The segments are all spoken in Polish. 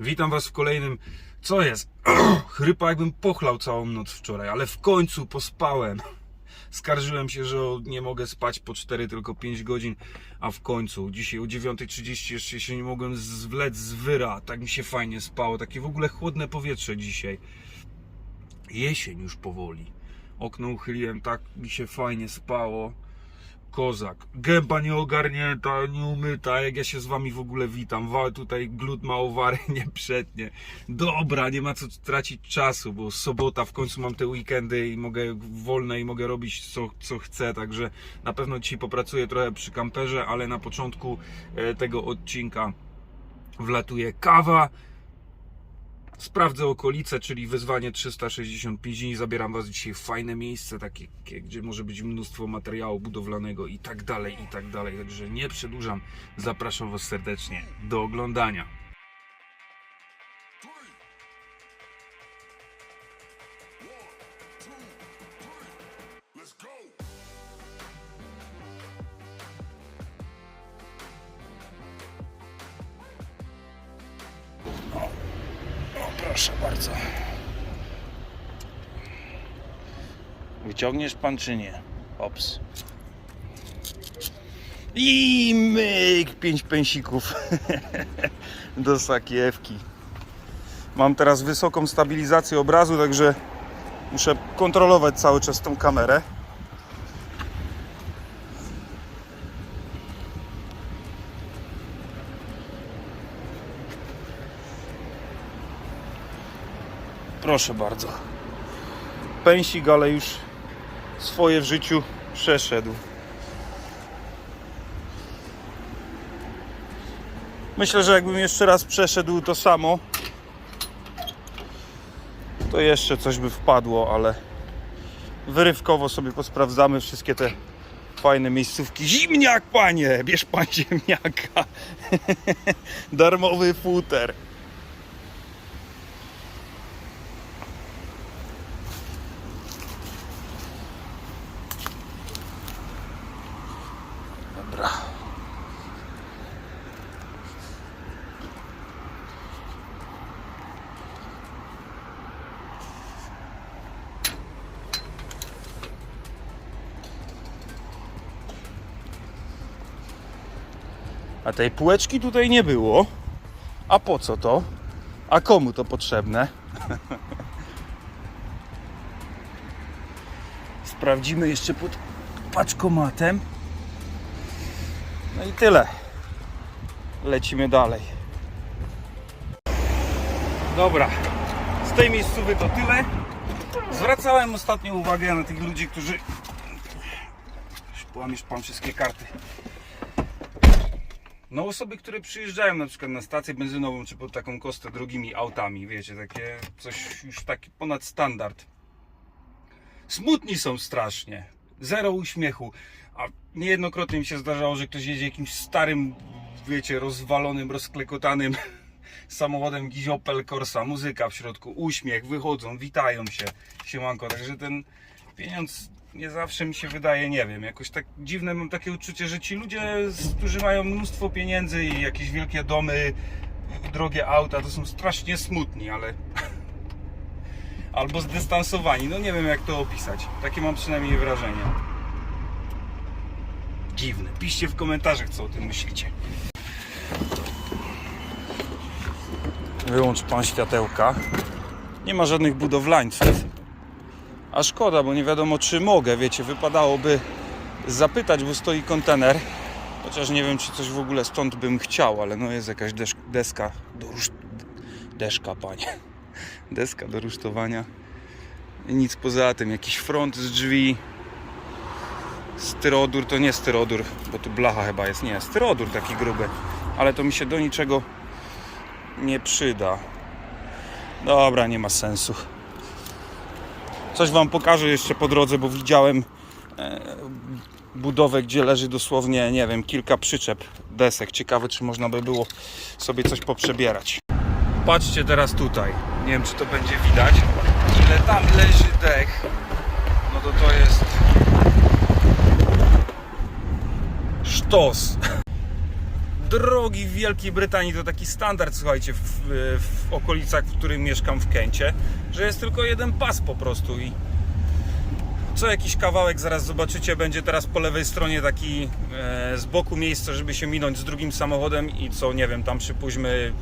Witam Was w kolejnym. Co jest? Chrypa, jakbym pochlał całą noc wczoraj, ale w końcu pospałem. Skarżyłem się, że nie mogę spać po 4, tylko 5 godzin, a w końcu dzisiaj o 9.30 jeszcze się nie mogłem zwlec z wyra. Tak mi się fajnie spało. Takie w ogóle chłodne powietrze dzisiaj. Jesień już powoli. Okno uchyliłem, tak mi się fajnie spało. Kozak. Gęba nieogarnięta, nieumyta, jak ja się z wami w ogóle witam. Wa- Tutaj glut ma owary, nie przetnie. Dobra, nie ma co tracić czasu, bo sobota, w końcu mam te weekendy i mogę wolne i mogę robić co, co chcę, także na pewno dzisiaj popracuję trochę przy kamperze, ale na początku e, tego odcinka wlatuje kawa. Sprawdzę okolice, czyli wyzwanie 365 dni. Zabieram Was dzisiaj w fajne miejsce, takie, gdzie może być mnóstwo materiału budowlanego i tak dalej, i tak dalej. Także nie przedłużam. Zapraszam Was serdecznie do oglądania. Proszę bardzo. Wyciągniesz pan czy nie? Ops. I myk, pięć pęsików do sakiewki. Mam teraz wysoką stabilizację obrazu, także muszę kontrolować cały czas tą kamerę. Proszę bardzo. Pęsik, ale już swoje w życiu przeszedł. Myślę, że jakbym jeszcze raz przeszedł to samo, to jeszcze coś by wpadło, ale wyrywkowo sobie posprawdzamy wszystkie te fajne miejscówki. Zimniak, panie! Bierz pan ziemniaka. Darmowy futer. A tej półeczki tutaj nie było. A po co to? A komu to potrzebne? Sprawdzimy jeszcze pod paczkomatem. No i tyle. Lecimy dalej. Dobra. Z tej miejscowy to tyle. Zwracałem ostatnio uwagę na tych ludzi, którzy. Połamiesz pan wszystkie karty. No osoby, które przyjeżdżają na przykład na stację benzynową czy pod taką kostę drogimi autami, wiecie, takie coś już taki ponad standard. Smutni są strasznie. Zero uśmiechu. A niejednokrotnie mi się zdarzało, że ktoś jedzie jakimś starym, wiecie, rozwalonym, rozklekotanym samochodem jakiś Opel Corsa, muzyka w środku, uśmiech, wychodzą, witają się, siemanko, także ten pieniądz nie zawsze mi się wydaje, nie wiem, jakoś tak dziwne mam takie uczucie, że ci ludzie, którzy mają mnóstwo pieniędzy i jakieś wielkie domy, drogie auta, to są strasznie smutni, ale albo zdystansowani, no nie wiem jak to opisać, takie mam przynajmniej wrażenie. Dziwne, piszcie w komentarzach co o tym myślicie. Wyłącz pan światełka. Nie ma żadnych budowlańców. A szkoda, bo nie wiadomo czy mogę, wiecie, wypadałoby zapytać, bo stoi kontener. Chociaż nie wiem, czy coś w ogóle stąd bym chciał, ale no jest jakaś deska do rusz... Deszka, panie. Deska do rusztowania. I nic poza tym, jakiś front z drzwi. Styrodur to nie styrodur, bo tu blacha chyba jest. Nie, styrodur taki gruby. Ale to mi się do niczego nie przyda. Dobra, nie ma sensu. Coś Wam pokażę jeszcze po drodze, bo widziałem e, budowę, gdzie leży dosłownie, nie wiem, kilka przyczep desek. Ciekawe, czy można by było sobie coś poprzebierać. Patrzcie teraz tutaj. Nie wiem, czy to będzie widać. Ile tam leży dech. No to to jest sztos. Drogi w Wielkiej Brytanii to taki standard, słuchajcie, w, w okolicach, w którym mieszkam w Kencie, że jest tylko jeden pas po prostu i co jakiś kawałek, zaraz zobaczycie, będzie teraz po lewej stronie taki e, z boku miejsce, żeby się minąć z drugim samochodem i co, nie wiem, tam przypuśćmy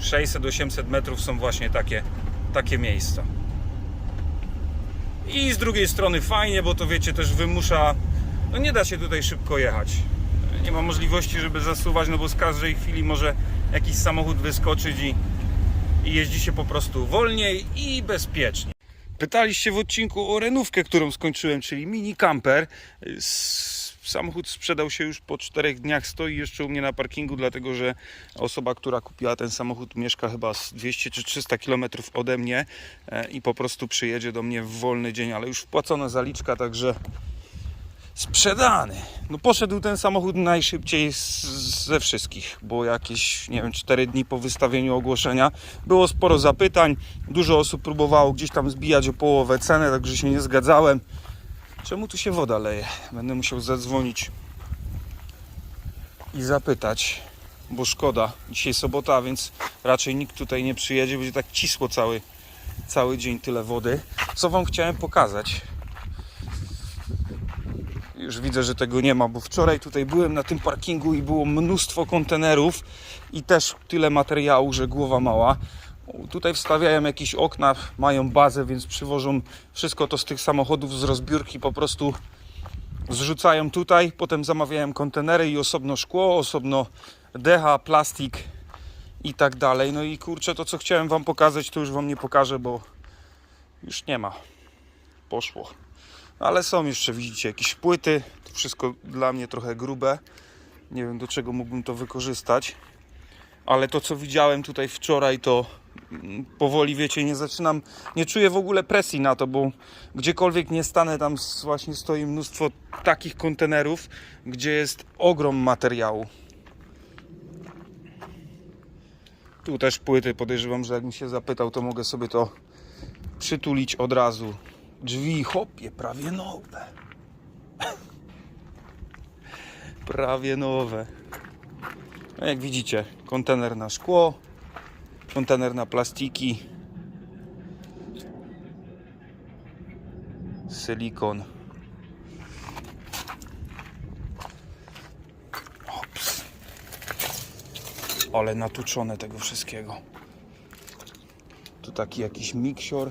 600-800 metrów są właśnie takie, takie miejsca. I z drugiej strony fajnie, bo to wiecie, też wymusza, no nie da się tutaj szybko jechać. Nie ma możliwości, żeby zasuwać, no bo z każdej chwili może jakiś samochód wyskoczyć i, i jeździ się po prostu wolniej i bezpiecznie. Pytaliście w odcinku o renówkę, którą skończyłem, czyli mini camper. Samochód sprzedał się już po czterech dniach, stoi jeszcze u mnie na parkingu, dlatego że osoba, która kupiła ten samochód mieszka chyba z 200 czy 300 km ode mnie e, i po prostu przyjedzie do mnie w wolny dzień, ale już wpłacona zaliczka, także sprzedany. No poszedł ten samochód najszybciej z, ze wszystkich, bo jakieś, nie wiem, 4 dni po wystawieniu ogłoszenia było sporo zapytań, dużo osób próbowało gdzieś tam zbijać o połowę cenę, także się nie zgadzałem. Czemu tu się woda leje? Będę musiał zadzwonić i zapytać, bo szkoda. Dzisiaj sobota, więc raczej nikt tutaj nie przyjedzie, będzie tak cisło cały, cały dzień tyle wody. Co Wam chciałem pokazać? Już widzę, że tego nie ma, bo wczoraj tutaj byłem na tym parkingu i było mnóstwo kontenerów i też tyle materiału, że głowa mała. Tutaj wstawiają jakieś okna, mają bazę, więc przywożą wszystko to z tych samochodów z rozbiórki po prostu zrzucają tutaj, potem zamawiają kontenery i osobno szkło, osobno decha, plastik i tak dalej. No i kurczę, to co chciałem Wam pokazać, to już Wam nie pokażę, bo już nie ma. Poszło. Ale są jeszcze, widzicie, jakieś płyty. To wszystko dla mnie trochę grube. Nie wiem do czego mógłbym to wykorzystać. Ale to co widziałem tutaj wczoraj, to mm, powoli, wiecie, nie zaczynam, nie czuję w ogóle presji na to, bo gdziekolwiek nie stanę, tam właśnie stoi mnóstwo takich kontenerów, gdzie jest ogrom materiału. Tu też płyty, podejrzewam, że jakbym się zapytał, to mogę sobie to przytulić od razu. Drzwi, hopie, prawie nowe. prawie nowe. No jak widzicie, kontener na szkło, kontener na plastiki, silikon. Ops. Ale natuczone tego wszystkiego. Tu taki jakiś miksior.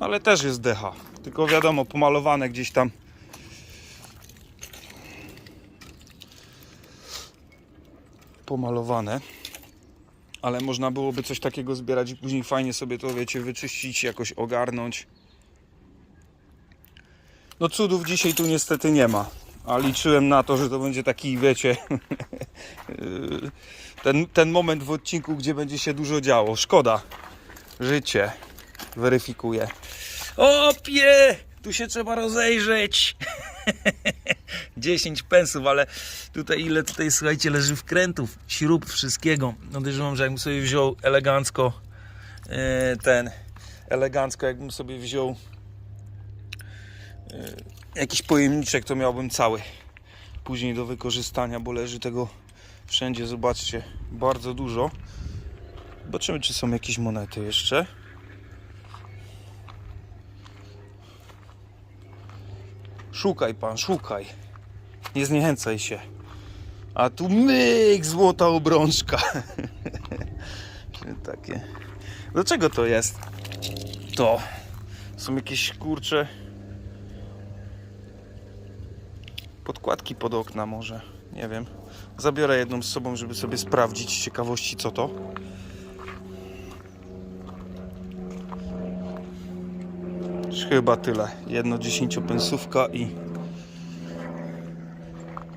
No ale też jest decha. Tylko wiadomo, pomalowane gdzieś tam. Pomalowane. Ale można byłoby coś takiego zbierać i później fajnie sobie to, wiecie, wyczyścić, jakoś ogarnąć. No cudów dzisiaj tu niestety nie ma. A liczyłem na to, że to będzie taki, wiecie, ten, ten moment w odcinku, gdzie będzie się dużo działo. Szkoda. Życie weryfikuje. Opie! Tu się trzeba rozejrzeć. 10 pensów, ale tutaj ile tutaj słuchajcie leży wkrętów, śrub, wszystkiego. Podejrzewam, że jakbym sobie wziął elegancko e, ten elegancko jakbym sobie wziął e, jakiś pojemniczek, to miałbym cały później do wykorzystania, bo leży tego wszędzie, zobaczcie, bardzo dużo. Zobaczymy, czy są jakieś monety jeszcze. Szukaj pan, szukaj. Nie zniechęcaj się. A tu myk, złota obrączka. Takie. Do czego to jest? To są jakieś kurcze podkładki pod okna może. Nie wiem. Zabiorę jedną z sobą, żeby sobie sprawdzić ciekawości co to. Chyba tyle. Jedno dziesięciopensówka i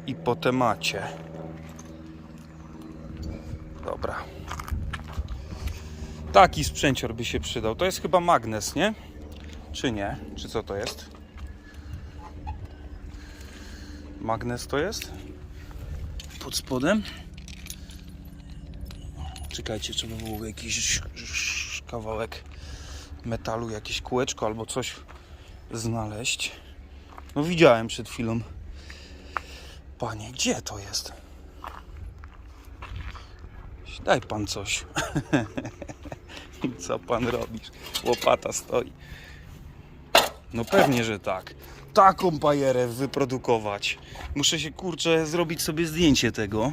i po temacie. Dobra. Taki sprzęcior by się przydał. To jest chyba magnes, nie? Czy nie? Czy co to jest? Magnes to jest? Pod spodem? Czekajcie, trzeba było jakiś kawałek metalu, jakieś kółeczko albo coś znaleźć. No widziałem przed chwilą Panie, gdzie to jest? Daj pan coś. Co pan robisz? Łopata stoi. No pewnie, że tak. Taką bajerę wyprodukować. Muszę się kurczę zrobić sobie zdjęcie tego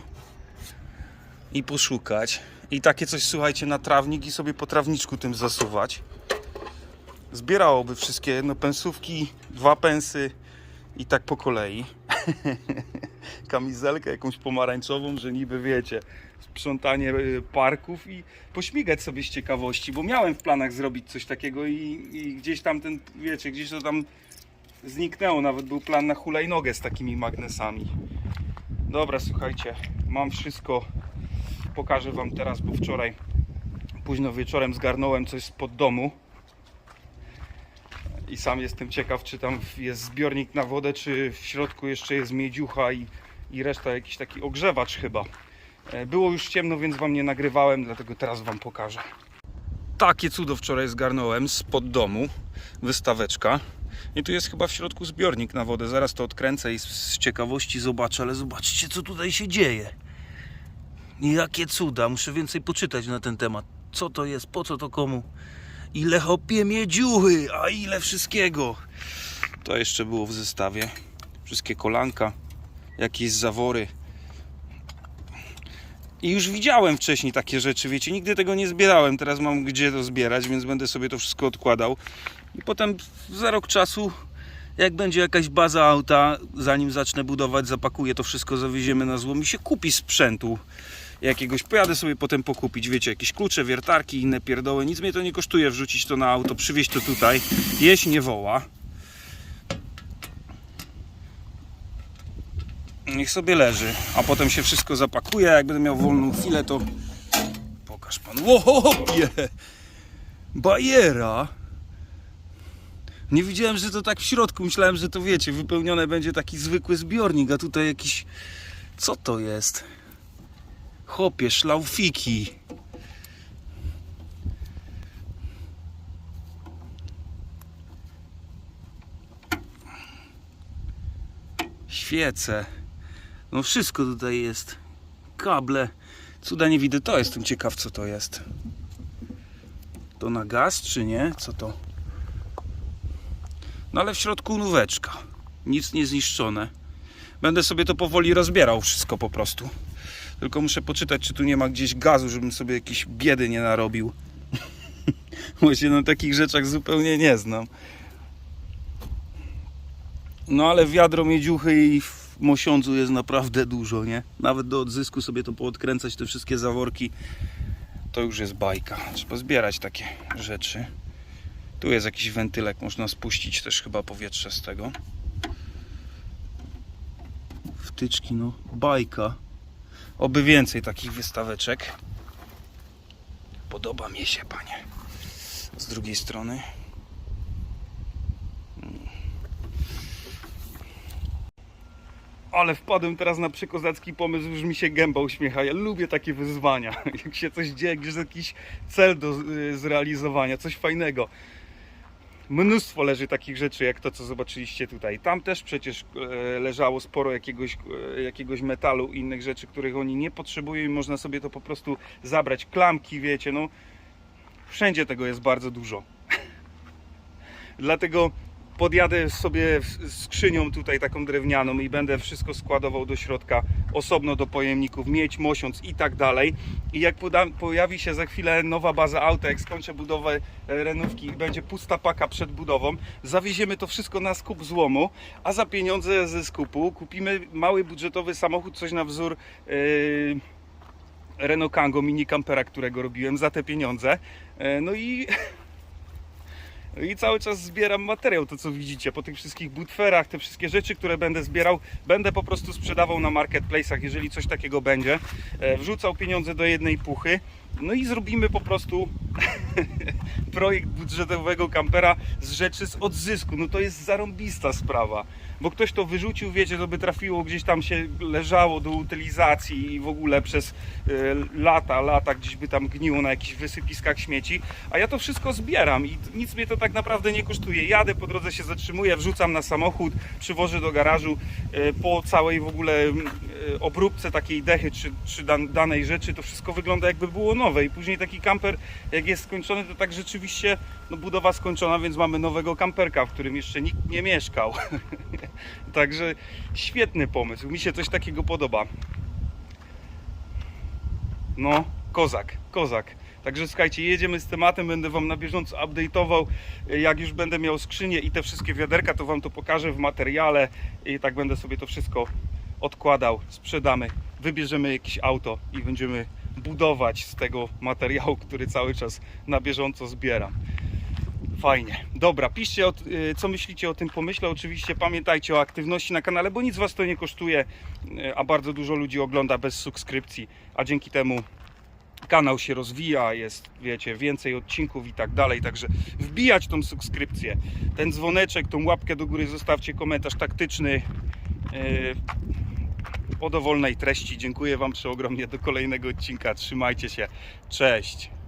i poszukać. I takie coś słuchajcie na trawnik i sobie po trawniczku tym zasuwać. Zbierałoby wszystkie jedno pensówki, dwa pensy i tak po kolei. Kamizelkę jakąś pomarańczową, że niby wiecie, sprzątanie y, parków i pośmigać sobie z ciekawości, bo miałem w planach zrobić coś takiego i, i gdzieś tam ten, wiecie, gdzieś to tam zniknęło. Nawet był plan na hulajnogę z takimi magnesami. Dobra, słuchajcie, mam wszystko. Pokażę Wam teraz, bo wczoraj późno wieczorem zgarnąłem coś spod domu. I sam jestem ciekaw, czy tam jest zbiornik na wodę, czy w środku jeszcze jest miedziucha i, i reszta jakiś taki ogrzewacz chyba. E, Było już ciemno, więc Wam nie nagrywałem, dlatego teraz Wam pokażę. Takie cudo wczoraj zgarnąłem spod domu, wystaweczka. I tu jest chyba w środku zbiornik na wodę. Zaraz to odkręcę i z, z ciekawości zobaczę, ale zobaczcie co tutaj się dzieje. Jakie cuda, muszę więcej poczytać na ten temat. Co to jest, po co to komu? Ile hopie miedziuchy, a ile wszystkiego. To jeszcze było w zestawie. Wszystkie kolanka, jakieś zawory. I już widziałem wcześniej takie rzeczy, wiecie, nigdy tego nie zbierałem. Teraz mam gdzie to zbierać, więc będę sobie to wszystko odkładał. I potem za rok czasu, jak będzie jakaś baza auta, zanim zacznę budować, zapakuję to wszystko, zawieziemy na złom i się kupi sprzętu jakiegoś. Pojadę sobie potem pokupić, wiecie, jakieś klucze, wiertarki, inne pierdoły. Nic mnie to nie kosztuje wrzucić to na auto, przywieźć to tutaj. Jeść nie woła. Niech sobie leży, a potem się wszystko zapakuje. Jak będę miał wolną chwilę, to pokaż pan. Łopie! Bajera! Nie widziałem, że to tak w środku. Myślałem, że to wiecie, wypełnione będzie taki zwykły zbiornik, a tutaj jakiś. Co to jest? Chopie, szlaufiki. Świece. No wszystko tutaj jest. Kable. Cuda nie widzę. To jestem ciekaw, co to jest. To na gaz, czy nie? Co to? No ale w środku nóweczka. Nic nie zniszczone. Będę sobie to powoli rozbierał wszystko po prostu. Tylko muszę poczytać, czy tu nie ma gdzieś gazu, żebym sobie jakiejś biedy nie narobił. Bo się na takich rzeczach zupełnie nie znam. No ale wiadro miedziuchy i w mosiądzu jest naprawdę dużo, nie? Nawet do odzysku sobie to poodkręcać, te wszystkie zaworki, to już jest bajka. Trzeba zbierać takie rzeczy. Tu jest jakiś wentylek, można spuścić też chyba powietrze z tego. Wtyczki, no, bajka. Oby więcej takich wystaweczek. Podoba mi się, panie. Z drugiej strony. Ale wpadłem teraz na przekozacki pomysł, już mi się gęba uśmiecha. Ja lubię takie wyzwania. Jak się coś dzieje, gdzieś jest jakiś cel do y, zrealizowania, coś fajnego. Mnóstwo leży takich rzeczy, jak to, co zobaczyliście tutaj. Tam też przecież e, leżało sporo jakiegoś, e, jakiegoś metalu i innych rzeczy, których oni nie potrzebują i można sobie to po prostu zabrać. Klamki, wiecie, no wszędzie tego jest bardzo dużo. Dlatego podjadę sobie skrzynią tutaj taką drewnianą i będę wszystko składował do środka osobno do pojemników, mieć, mosiąc i tak dalej. I jak pojawi się za chwilę nowa baza auta, jak skończę budowę e, renówki i będzie pusta paka przed budową, zawieziemy to wszystko na skup złomu, a za pieniądze ze skupu kupimy mały budżetowy samochód, coś na wzór yy, Renault Kangoo mini campera, którego robiłem za te pieniądze. E, No i I cały czas zbieram materiał, to co widzicie, po tych wszystkich butferach, te wszystkie rzeczy, które będę zbierał, będę po prostu sprzedawał na marketplace'ach, jeżeli coś takiego będzie. E, Wrzucał pieniądze do jednej puchy, no i zrobimy po prostu projekt budżetowego kampera z rzeczy z odzysku. No to jest zarąbista sprawa. Bo ktoś to wyrzucił, wiecie, to by trafiło gdzieś tam się leżało do utylizacji i w ogóle przez e, lata, lata gdzieś by tam gniło na jakichś wysypiskach śmieci. A ja to wszystko zbieram i nic mnie to tak naprawdę nie kosztuje. Jadę po drodze się zatrzymuję, wrzucam na samochód, przywożę do garażu e, po całej w ogóle e, obróbce takiej dechy czy, czy dan, danej rzeczy, to wszystko wygląda jakby było nowe i później taki kamper jest skończony, to tak rzeczywiście no, budowa skończona, więc mamy nowego kamperka, w którym jeszcze nikt nie mieszkał. Także świetny pomysł, mi się coś takiego podoba. No, kozak, kozak. Także słuchajcie, jedziemy z tematem, będę Wam na bieżąco update'ował. Jak już będę miał skrzynię i te wszystkie wiaderka, to Wam to pokażę w materiale i tak będę sobie to wszystko odkładał, sprzedamy, wybierzemy jakieś auto i będziemy budować z tego materiału, który cały czas na bieżąco zbieram. Fajnie. Dobra, piszcie, o, y, co myślicie o tym pomyśle. Oczywiście pamiętajcie o aktywności na kanale, bo nic Was to nie kosztuje, y, a bardzo dużo ludzi ogląda bez subskrypcji, a dzięki temu kanał się rozwija, jest, wiecie, więcej odcinków i tak dalej, także wbijać tą subskrypcję, ten dzwoneczek, tą łapkę do góry, zostawcie komentarz taktyczny yy, o dowolnej treści. Dziękuję Wam przeogromnie do kolejnego odcinka, trzymajcie się, cześć!